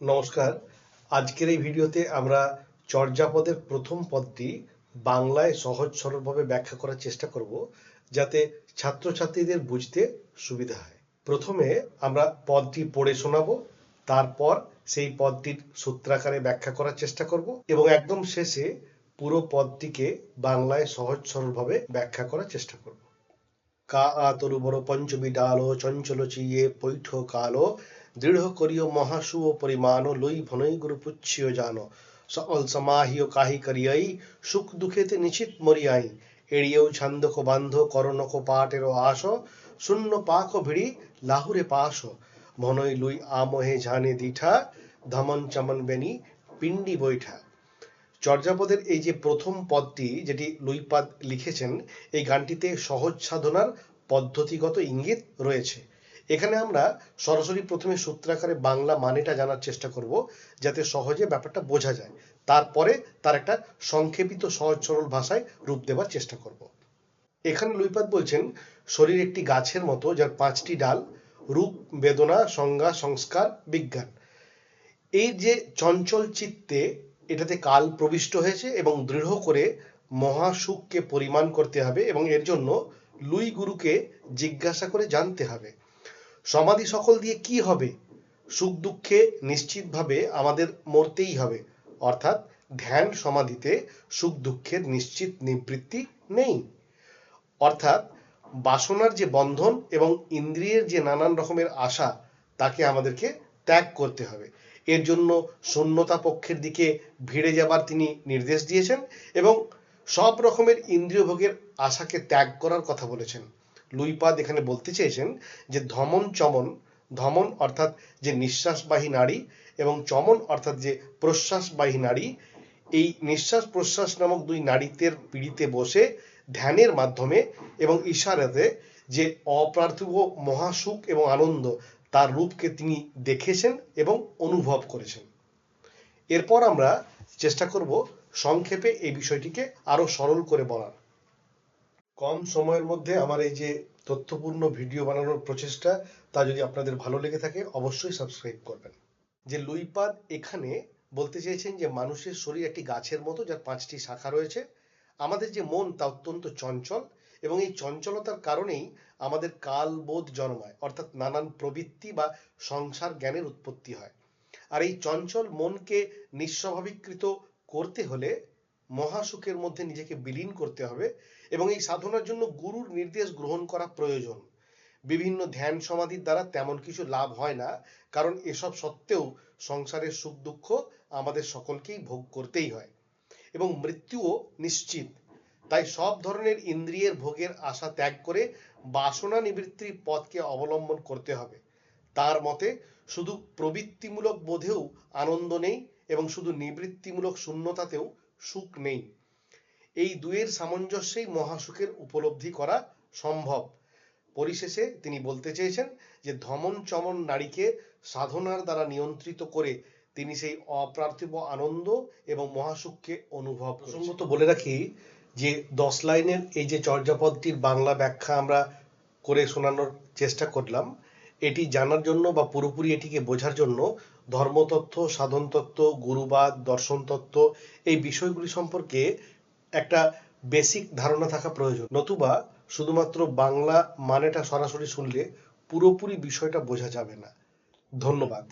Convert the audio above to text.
নমস্কার। আজকের এই ভিডিওতে আমরা চর্যাপদের প্রথম পদটি বাংলায় সহজ সরলভাবে ব্যাখ্যা করার চেষ্টা করব, যাতে ছাত্রছাত্রীদের বুঝতে সুবিধা হয়। প্রথমে আমরা পদটি পড়ে শোনাবো, তারপর সেই পদটির সূত্রাকারে ব্যাখ্যা করার চেষ্টা করব এবং একদম শেষে পুরো পদটিকে বাংলায় সহজ সরলভাবে ব্যাখ্যা করার চেষ্টা করব। কা আতরু বড় পঞ্চমী, ডালো, চঞ্চল চিয়ে পৈঠ, কালো দৃঢ় করিও মহাসু পরিমাণ লই ভনই গুরু পুচ্ছিও জানো। সকল সমাহিও কাহি করিয়াই, সুখ দুঃখেতে নিশ্চিত মরিয়াই। এড়িয়েও ছান্দক বান্ধ, করণক পাটের আস, শূন্য পাক ভিড়ি লাহুরে পাশ। ভনই লুই আমহে ঝানে দিঠা, ধমন চমন বেনি পিণ্ডি বৈঠা। চর্যাপদের এই যে প্রথম পদটি, যেটি লুইপাদ লিখেছেন, এই গানটিতে সহজ সাধনার পদ্ধতিগত ইঙ্গিত রয়েছে। এখানে আমরা সরাসরি প্রথমে সূত্রাকারে বাংলা মানেটা জানার চেষ্টা করব, যাতে সহজে ব্যাপারটা বোঝা যায়। তারপরে তার একটা সংক্ষেপিত, সহজ, সরল ভাষায় রূপ দেওয়ার চেষ্টা করব। এখানে লুইপাদ বলছেন, শরীর একটি গাছের মতো, যার পাঁচটি ডাল, রূপ, বেদনা, সংজ্ঞা, সংস্কার, বিজ্ঞান। এই যে চঞ্চল চিত্তে এটাতে কাল প্রবিষ্ট হয়েছে এবং দৃঢ় করে মহাসুখকে পরিমাণ করতে হবে এবং এর জন্য লুই গুরুকে জিজ্ঞাসা করে জানতে হবে। সমাধি সকল দিয়ে কি হবে? সুখ দুঃখে নিশ্চিতভাবে আমাদের মরতেই হবে। অর্থাৎ ধ্যান সমাধিতে সুখ দুঃখের নিশ্চিত নিবৃত্তি নেই। অর্থাৎ বাসনার যে বন্ধন এবং ইন্দ্রিয়ের যে নানান রকমের আশা, তাকে আমাদেরকে ত্যাগ করতে হবে। এর জন্য শূন্যতা পক্ষের দিকে ভিড়ে যাবার তিনি নির্দেশ দিয়েছেন এবং সব রকমের ইন্দ্রিয় ভোগের আশাকে ত্যাগ করার কথা বলেছেন। লুইপাদ এখানে বলতে চেয়েছেন যে ধমন চমন, ধমন অর্থাৎ যে নিঃশ্বাসবাহী নারী এবং চমন অর্থাৎ যে প্রশ্বাসবাহী নারী, এই নিঃশ্বাস প্রশ্বাস নামক দুই নারীদের পিড়িতে বসে ধ্যানের মাধ্যমে এবং ইশারাতে যে অপ্রার্থিব মহাসুখ এবং আনন্দ তার রূপকে তিনি দেখেছেন এবং অনুভব করেছেন। এরপর আমরা চেষ্টা করব সংক্ষেপে এই বিষয়টিকে আরও সরল করে বলার। কম সময়ের মধ্যে আমার এই যে তথ্যপূর্ণ ভিডিও বানানোর প্রচেষ্টা, তা যদি আপনাদের ভালো লেগে থাকে, অবশ্যই সাবস্ক্রাইব করবেন। যে লুইপাদ এখানে বলতে চেয়েছেন যে মানুষের শরীর একটি গাছের মতো, যার পাঁচটি শাখা রয়েছে। আমাদের যে মন, তা অত্যন্ত চঞ্চল এবং এই চঞ্চলতার কারণেই আমাদের কালবোধ জন্মায়, অর্থাৎ নানান প্রবৃত্তি বা সংসার জ্ঞানের উৎপত্তি হয়। আর এই চঞ্চল মনকে নিঃস্বাভাবিকৃত করতে হলে মহাসুখের মধ্যে নিজেকে বিলীন করতে হবে এবং এই সাধনার জন্য গুরুর নির্দেশ গ্রহণ করা প্রয়োজন। বিভিন্ন ধ্যান সমাধির দ্বারা তেমন কিছু লাভ হয় না, কারণ এসব সত্ত্বেও সংসারের সুখ দুঃখ আমাদের সকলকেই ভোগ করতেই হয় এবং মৃত্যুও নিশ্চিত। তাই সব ধরনের ইন্দ্রিয়ের ভোগের আশা ত্যাগ করে বাসনা নিবৃত্তির পথকে অবলম্বন করতে হবে। তার মতে, শুধু প্রবৃত্তিমূলক বোধেও আনন্দ নেই এবং শুধু নিবৃত্তিমূলক শূন্যতাতেও সুখ নেই। এই দুয়ের সামঞ্জস্যেই মহাসুখের উপলব্ধি করা সম্ভব। পরিশেষে তিনি বলতে চেয়েছেন যে, ধমন চমন নারীকে সাধনার দ্বারা নিয়ন্ত্রিত করে তিনি সেই অপ্রার্থিব আনন্দ এবং মহাসুখকে অনুভব প্রসঙ্গত বলে রাখি যে, দশ লাইনের এই যে চর্যাপদটির বাংলা ব্যাখ্যা আমরা করে শোনানোর চেষ্টা করলাম এটি জানার জন্য বা পুরোপুরি এটিকে বোঝার জন্য ধর্মতত্ত্ব, সাধনতত্ত্ব, গুরুবাদ, দর্শনতত্ত্ব এই বিষয়গুলি সম্পর্কে একটা বেসিক ধারণা থাকা প্রয়োজন। নতুবা শুধুমাত্র বাংলা মানেটা সরাসরি শুনলে পুরোপুরি বিষয়টা বোঝা যাবে না। ধন্যবাদ।